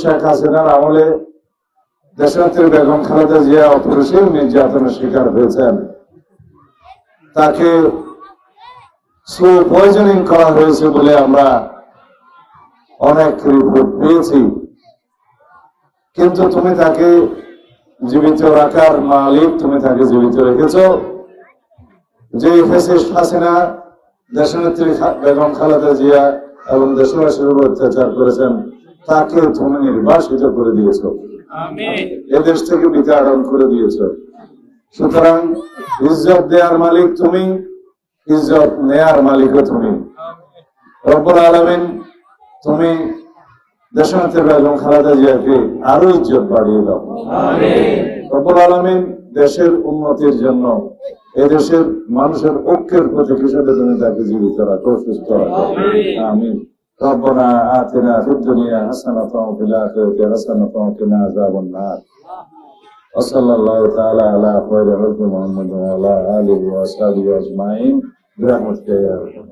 শেখ হাসিনার আমলে দেশনেত্রী বেগম খালেদা জিয়া অপরিসীম নির্যাতনের শিকার হয়েছেন। তাকে পয়জনিং করা হয়েছে বলে আমরা অনেক রিপোর্ট পেয়েছি। কিন্তু তুমি তাকে জীবিত রাখার মালিক, তুমি তাকে জীবিত রেখেছ। যে ফ্যাসিস্ট হাসিনা, দেশনেত্রী বেগম খালেদা জিয়া এবং দেশবাসীর উপর অত্যাচার করেছেন তাকে তুমি নির্বাসিত করে দিয়েছ। এদেশ থেকে বিতাড়ন করে দিয়েছ। সুতরাং ইজ্জত দেওয়ার মালিক তুমি ইজ্জত নেয়ার মালিকও তুমি। রব্বুল আলমিন তুমি দেশনাথের বেগম খালেদা জিয়াকে আরও ইজ্জত বাড়িয়ে দাও। রব্বুল আলমিন দেশের উন্নতির জন্য এদেশের মানুষের ঐক্যের প্রতি হিসেবে তুমি তাকে জীবিত রাখো সুস্থ রাখো। আমিন। ربنا آتنا في الدنيا حسنة وفي الآخرة حسنة وقنا عذاب النار وصلى الله تعالى على خير خلق محمد وعلى آله وأصحابه أجمعين برحمتك يا أرحم